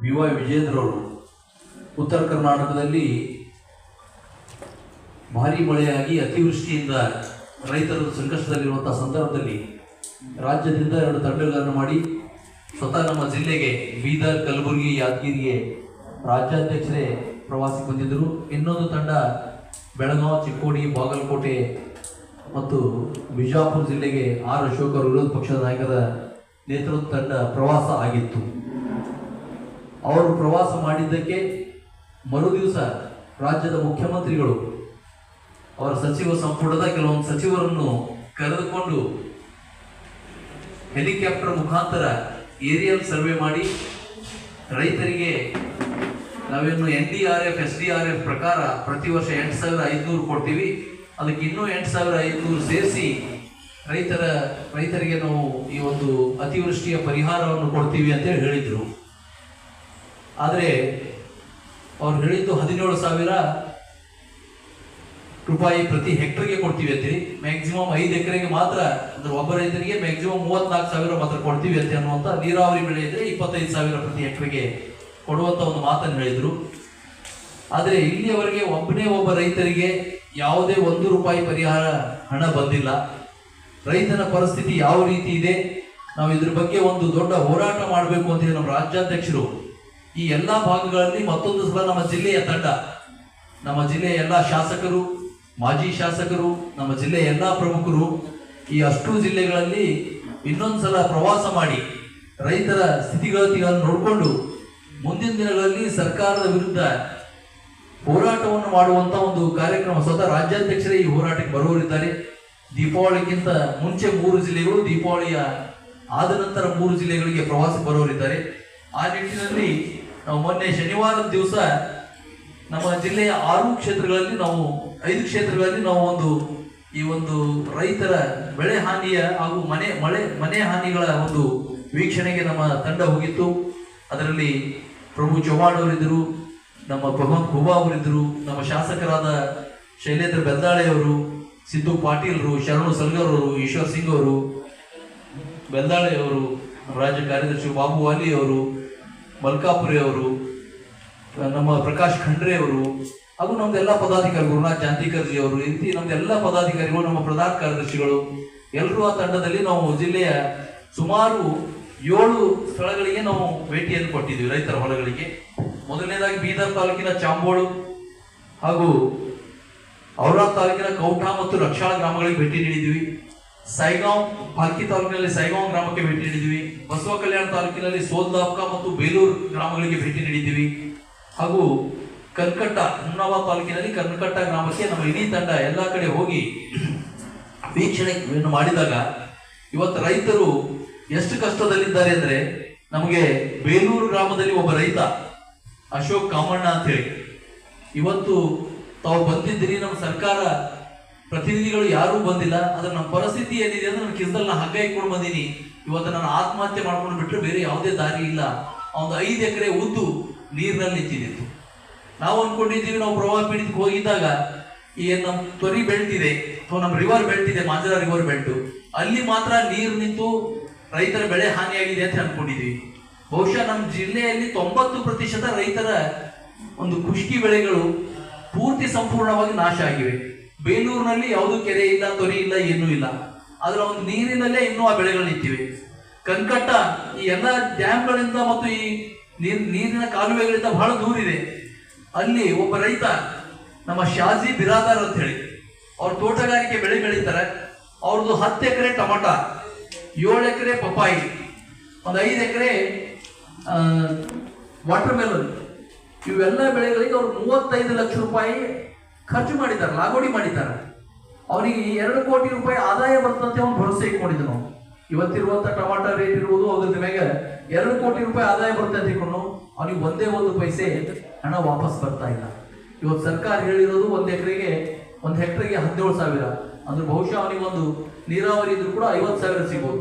B Y ವಿಜೇಂದ್ರವರು ಉತ್ತರ ಕರ್ನಾಟಕದಲ್ಲಿ ಭಾರಿ ಮಳೆಯಾಗಿ ಅತಿವೃಷ್ಟಿಯಿಂದ ರೈತರು ಸಂಕಷ್ಟದಲ್ಲಿರುವಂಥ ಸಂದರ್ಭದಲ್ಲಿ ರಾಜ್ಯದಿಂದ ಎರಡು ತಂಡಗಳನ್ನು ಮಾಡಿ ಸ್ವತಃ ನಮ್ಮ ಜಿಲ್ಲೆಗೆ ಬೀದರ್, ಕಲಬುರಗಿ, ಯಾದಗಿರಿಗೆ ರಾಜ್ಯಾಧ್ಯಕ್ಷರೇ ಪ್ರವಾಸಕ್ಕೆ ಬಂದಿದ್ದರು. ಇನ್ನೊಂದು ತಂಡ ಬೆಳಗಾವಿ, ಚಿಕ್ಕೋಡಿ, ಬಾಗಲಕೋಟೆ ಮತ್ತು ಬಿಜಾಪುರ ಜಿಲ್ಲೆಗೆ ಆರ್ ಅಶೋಕ್ ವಿರೋಧ ಪಕ್ಷದ ನಾಯಕರ ನೇತೃತ್ವ ತಂಡ ಪ್ರವಾಸ ಆಗಿತ್ತು. ಅವರು ಪ್ರವಾಸ ಮಾಡಿದ್ದಕ್ಕೆ ಮರುದಿವಸ ರಾಜ್ಯದ ಮುಖ್ಯಮಂತ್ರಿಗಳು, ಅವರ ಸಚಿವ ಸಂಪುಟದ ಕೆಲವೊಂದು ಸಚಿವರನ್ನು ಕರೆದುಕೊಂಡು ಹೆಲಿಕಾಪ್ಟರ್ ಮುಖಾಂತರ ಏರಿಯಲ್ ಸರ್ವೆ ಮಾಡಿ, ರೈತರಿಗೆ ನಾವೇನು N D R F, S D R F ಪ್ರಕಾರ ಪ್ರತಿ ವರ್ಷ ಎಂಟು ಸಾವಿರ ಐದುನೂರು ಕೊಡ್ತೀವಿ. ಅದಕ್ಕೆ ಇನ್ನೂ ಎಂಟು ಸಾವಿರ ಐದುನೂರು ಸೇರಿಸಿ ರೈತರ, ರೈತರಿಗೆ ನಾವು ಈ ಒಂದು ಅತಿವೃಷ್ಟಿಯ ಪರಿಹಾರವನ್ನು ಕೊಡ್ತೀವಿ ಅಂತೇಳಿ ಹೇಳಿದರು. ಆದರೆ ಅವ್ರು ಹೇಳಿದ್ದು ಹದಿನೇಳು ಸಾವಿರ ರೂಪಾಯಿ ಪ್ರತಿ ಹೆಕ್ಟರ್ಗೆ ಕೊಡ್ತೀವಿ ಅಂತೀರಿ. ಮ್ಯಾಕ್ಸಿಮಮ್ ಐದು ಎಕರೆಗೆ ಮಾತ್ರ, ಅಂದ್ರೆ ಒಬ್ಬ ರೈತರಿಗೆ ಮ್ಯಾಕ್ಸಿಮಮ್ ಮೂವತ್ನಾಲ್ಕು ಸಾವಿರ ಮಾತ್ರ ಕೊಡ್ತೀವಿ ಅಂತ ಅನ್ನುವಂಥ ನೀರಾವರಿ ಬೆಳೆ ಇದ್ರೆ ಇಪ್ಪತ್ತೈದು ಸಾವಿರ ಪ್ರತಿ ಹೆಕ್ಟರ್ಗೆ ಕೊಡುವಂಥ ಒಂದು ಮಾತನ್ನು ಹೇಳಿದ್ರು. ಆದರೆ ಇಲ್ಲಿಯವರೆಗೆ ಒಬ್ಬನೇ ಒಬ್ಬ ರೈತರಿಗೆ ಯಾವುದೇ ಒಂದು ರೂಪಾಯಿ ಪರಿಹಾರ ಹಣ ಬಂದಿಲ್ಲ. ರೈತನ ಪರಿಸ್ಥಿತಿ ಯಾವ ರೀತಿ ಇದೆ? ನಾವು ಇದ್ರ ಬಗ್ಗೆ ಒಂದು ದೊಡ್ಡ ಹೋರಾಟ ಮಾಡಬೇಕು ಅಂತ ಹೇಳಿ ನಮ್ಮ ರಾಜ್ಯಾಧ್ಯಕ್ಷರು ಈ ಎಲ್ಲಾ ಭಾಗಗಳಲ್ಲಿ ಮತ್ತೊಂದು ಸಲ ನಮ್ಮ ಜಿಲ್ಲೆಯ ತಂಡ, ನಮ್ಮ ಜಿಲ್ಲೆಯ ಎಲ್ಲ ಶಾಸಕರು, ಮಾಜಿ ಶಾಸಕರು, ನಮ್ಮ ಜಿಲ್ಲೆಯ ಎಲ್ಲ ಪ್ರಮುಖರು ಈ ಅಷ್ಟು ಜಿಲ್ಲೆಗಳಲ್ಲಿ ಇನ್ನೊಂದ್ಸಲ ಪ್ರವಾಸ ಮಾಡಿ ರೈತರ ಸ್ಥಿತಿಗತಿಗಳನ್ನು ನೋಡಿಕೊಂಡು ಮುಂದಿನ ದಿನಗಳಲ್ಲಿ ಸರ್ಕಾರದ ವಿರುದ್ಧ ಹೋರಾಟವನ್ನು ಮಾಡುವಂತ ಒಂದು ಕಾರ್ಯಕ್ರಮ ಸ್ವತಃ ರಾಜ್ಯಾಧ್ಯಕ್ಷರೇ ಈ ಹೋರಾಟಕ್ಕೆ ಬರುವವರಿದ್ದಾರೆ. ದೀಪಾವಳಿಗಿಂತ ಮುಂಚೆ ಮೂರು ಜಿಲ್ಲೆಗಳು, ದೀಪಾವಳಿಯ ಆದ ನಂತರ ಮೂರು ಜಿಲ್ಲೆಗಳಿಗೆ ಪ್ರವಾಸ ಬರುವರಿದ್ದಾರೆ ಆ ನಿಟ್ಟಿನಲ್ಲಿ ನಾವು ಮೊನ್ನೆ ಶನಿವಾರದ ದಿವಸ ನಮ್ಮ ಜಿಲ್ಲೆಯ ಆರು ಕ್ಷೇತ್ರಗಳಲ್ಲಿ ನಾವು, ಐದು ಕ್ಷೇತ್ರಗಳಲ್ಲಿ ನಾವು ಒಂದು, ಈ ಒಂದು ರೈತರ ಬೆಳೆ ಹಾನಿಯ ಹಾಗೂ ಮನೆ, ಮಳೆ, ಮನೆ ಹಾನಿಗಳ ಒಂದು ವೀಕ್ಷಣೆಗೆ ನಮ್ಮ ತಂಡ ಹೋಗಿತ್ತು. ಅದರಲ್ಲಿ ಪ್ರಭು ಚೌಹಾಣ್ ಅವರಿದ್ದರು, ನಮ್ಮ ಭಗವಂತ್ ಖುಬಾ ಅವರಿದ್ದರು, ನಮ್ಮ ಶಾಸಕರಾದ ಶೈಲೇಂದ್ರ ಬೆಲ್ದಾಳೆ ಅವರು, ಸಿದ್ದು ಪಾಟೀಲ್ರು, ಶರಣು ಸಲ್ಗರ್ ಅವರು, ಈಶ್ವರ್ ಸಿಂಗ್ ಅವರು, ಬೆಲ್ದಾಳೆ ಅವರು, ರಾಜ್ಯ ಕಾರ್ಯದರ್ಶಿ ಬಾಬು ವಾಲಿ ಅವರು ಮಲ್ಕಾಪುರಿ ಅವರು ನಮ್ಮ ಪ್ರಕಾಶ್ ಖಂಡ್ರೆ ಅವರು ಹಾಗೂ ನಮ್ದೆಲ್ಲ ಪದಾಧಿಕಾರಿ ಗುರುನಾಥ್ ಜಾಂತಿಕರ್ಜಿ ಅವರು ಈ ರೀತಿ ನಮ್ದೆಲ್ಲ ಪದಾಧಿಕಾರಿಗಳು, ನಮ್ಮ ಪ್ರಧಾನ ಕಾರ್ಯದರ್ಶಿಗಳು ಎಲ್ಲರೂ ಆ ತಂಡದಲ್ಲಿ ನಾವು ಜಿಲ್ಲೆಯ ಸುಮಾರು ಏಳು ಸ್ಥಳಗಳಿಗೆ ನಾವು ಭೇಟಿಯನ್ನು ಕೊಟ್ಟಿದ್ವಿ ರೈತರ ಹೊಲಗಳಿಗೆ. ಮೊದಲನೇದಾಗಿ ಬೀದರ್ ತಾಲೂಕಿನ ಚಾಂಬೋಳು ಹಾಗೂ ಔರಾದ್ ತಾಲೂಕಿನ ಕೌಟಾ ಮತ್ತು ರಕ್ಷಾಳ ಗ್ರಾಮಗಳಿಗೆ ಭೇಟಿ ನೀಡಿದ್ವಿ ಸೈಗಾಂವ್ ಪಾಲ್ಕಿ ತಾಲೂಕಿನಲ್ಲಿ ಸೈಗಾಂವ್ ಗ್ರಾಮಕ್ಕೆ ಭೇಟಿ ನೀಡಿದ್ವಿ. ಬಸವ ಕಲ್ಯಾಣ ತಾಲೂಕಿನಲ್ಲಿ ಸೋಲ್ದಾಪ್ಕ ಮತ್ತು ಬೇಲೂರು ಗ್ರಾಮಗಳಿಗೆ ಭೇಟಿ ನೀಡಿದ್ದೀವಿ ಹಾಗೂ ಕರ್ಕಟ್ಟ ಹುಮ್ನಾಬಾದ್ ತಾಲೂಕಿನಲ್ಲಿ ಕರ್ಕಟ್ಟ ಗ್ರಾಮಕ್ಕೆ ನಮ್ಮ ಇಡೀ ತಂಡ ಎಲ್ಲ ಕಡೆ ಹೋಗಿ ವೀಕ್ಷಣೆಯನ್ನು ಮಾಡಿದಾಗ ಇವತ್ತು ರೈತರು ಎಷ್ಟು ಕಷ್ಟದಲ್ಲಿದ್ದಾರೆ ಅಂದ್ರೆ ನಮಗೆ ಬೇಲೂರು ಗ್ರಾಮದಲ್ಲಿ ಒಬ್ಬ ರೈತ, ಅಶೋಕ್ ಕಾಮಣ್ಣ ಅಂತ ಹೇಳಿ. ಇವತ್ತು ತಾವು ಬಂದಿದ್ದೀರಿ, ನಮ್ಮ ಸರ್ಕಾರ ಪ್ರತಿನಿಧಿಗಳು ಯಾರೂ ಬಂದಿಲ್ಲ, ಆದ್ರೆ ನಮ್ಮ ಪರಿಸ್ಥಿತಿ ಏನಿದೆ ಅಂದ್ರೆ ನನ್ನ ಕಿಸದಲ್ಲಿ ನಾನು ಹಗ್ಗ ಇಟ್ಕೊಂಡು ಬಂದೀನಿ. ಇವತ್ತು ನಾನು ಆತ್ಮಹತ್ಯೆ ಮಾಡ್ಕೊಂಡು ಬಿಟ್ಟರೆ ಬೇರೆ ಯಾವುದೇ ದಾರಿ ಇಲ್ಲ. ಒಂದು ಐದು ಎಕರೆ ಉದ್ದು ನೀರಿನಲ್ಲಿ ನಿಂತಿದ್ದಿತ್ತು ನಾವು ಅನ್ಕೊಂಡಿದ್ದೀವಿ, ನಾವು ಪ್ರವಾಹ ಪೀಡಿತಕ್ಕೆ ಹೋಗಿದ್ದಾಗ ಈ ನಮ್ಮ ತ್ವರಿ ಬೆಳ್ತಿದೆ ಅಥವಾ ನಮ್ಮ ರಿವರ್ ಇದೆ, ಮಾಂಜರ ರಿವರ್ ಬೆಲ್ಟ್ ಅಲ್ಲಿ ಮಾತ್ರ ನೀರು ನಿಂತು ರೈತರ ಬೆಳೆ ಹಾನಿಯಾಗಿದೆ ಅಂತ ಅನ್ಕೊಂಡಿದ್ವಿ ಬಹುಶಃ ನಮ್ಮ ಜಿಲ್ಲೆಯಲ್ಲಿ ತೊಂಬತ್ತು ಪ್ರತಿಶತ ರೈತರ ಒಂದು ಖುಷ್ಕಿ ಬೆಳೆಗಳು ಪೂರ್ತಿ ಸಂಪೂರ್ಣವಾಗಿ ನಾಶ ಆಗಿವೆ. ಬೇಲೂರಿನಲ್ಲಿ ಯಾವುದೂ ಕೆರೆ ಇಲ್ಲ, ತೊರಿ ಇಲ್ಲ, ಏನೂ ಇಲ್ಲ. ಆದ್ರೆ ಒಂದು ನೀರಿನಲ್ಲೇ ಇನ್ನೂ ಆ ಬೆಳೆಗಳು ನಿಂತಿವೆ ಕನ್ಕಟ್ಟ ಈ ಎಲ್ಲ ಡ್ಯಾಮ್ಗಳಿಂದ ಮತ್ತು ಈ ನೀರ್, ನೀರಿನ ಕಾಲುವೆಗಳಿಂದ ಬಹಳ ದೂರಿದೆ. ಅಲ್ಲಿ ಒಬ್ಬ ರೈತ ನಮ್ಮ ಶಾಜಿ ಬಿರಾದಾರ್ ಅಂತ ಹೇಳಿ, ಅವ್ರ ತೋಟಗಾರಿಕೆ ಬೆಳೆ ಬೆಳೀತಾರೆ ಅವ್ರದ್ದು ಹತ್ತು ಎಕರೆ ಟೊಮಟ, ಏಳು ಎಕರೆ ಪಪ್ಪಾಯಿ, ಒಂದು ಐದು ಎಕರೆ ವಾಟರ್ ಮೆಲನ್ ಇವೆಲ್ಲ ಬೆಳೆಗಳಿಗೆ ಅವ್ರು ಮೂವತ್ತೈದು ಲಕ್ಷ ರೂಪಾಯಿ ಖರ್ಚು ಮಾಡಿದ್ದಾರೆ, ಲಾಗೋಡಿ ಮಾಡಿದ್ದಾರೆ. ಅವನಿಗೆ ಎರಡು ಕೋಟಿ ರೂಪಾಯಿ ಆದಾಯ ಬರ್ತಂತೆ ಅವನು ಭರವಸೆ ಇಟ್ಕೊಂಡಿದ್ದ ನಾವು ಇವತ್ತಿರುವಂತ ಟೊಮಾಟೊ ರೇಟ್ ಇರುವುದು ಅದ್ರ ಮೇಲೆ ಎರಡು ಕೋಟಿ ರೂಪಾಯಿ ಆದಾಯ ಬರುತ್ತೆ ಅಂತ ಇಟ್ಕೊಂಡು ಅವನಿಗೆ ಒಂದೇ ಒಂದು ಪೈಸೆ ಹಣ ವಾಪಸ್ ಬರ್ತಾ ಇಲ್ಲ. ಇವತ್ತು ಸರ್ಕಾರ ಹೇಳಿರೋದು ಒಂದು ಎಕರೆಗೆ, ಒಂದು ಹೆಕ್ಟರ್ಗೆ ಹದಿನೇಳು ಸಾವಿರ. ಅಂದ್ರೆ ಬಹುಶಃ ಅವನಿಗೆ ಒಂದು ನೀರಾವರಿ ಇದ್ರೂ ಕೂಡ ಐವತ್ತು ಸಾವಿರ ಸಿಗ್ಬೋದು.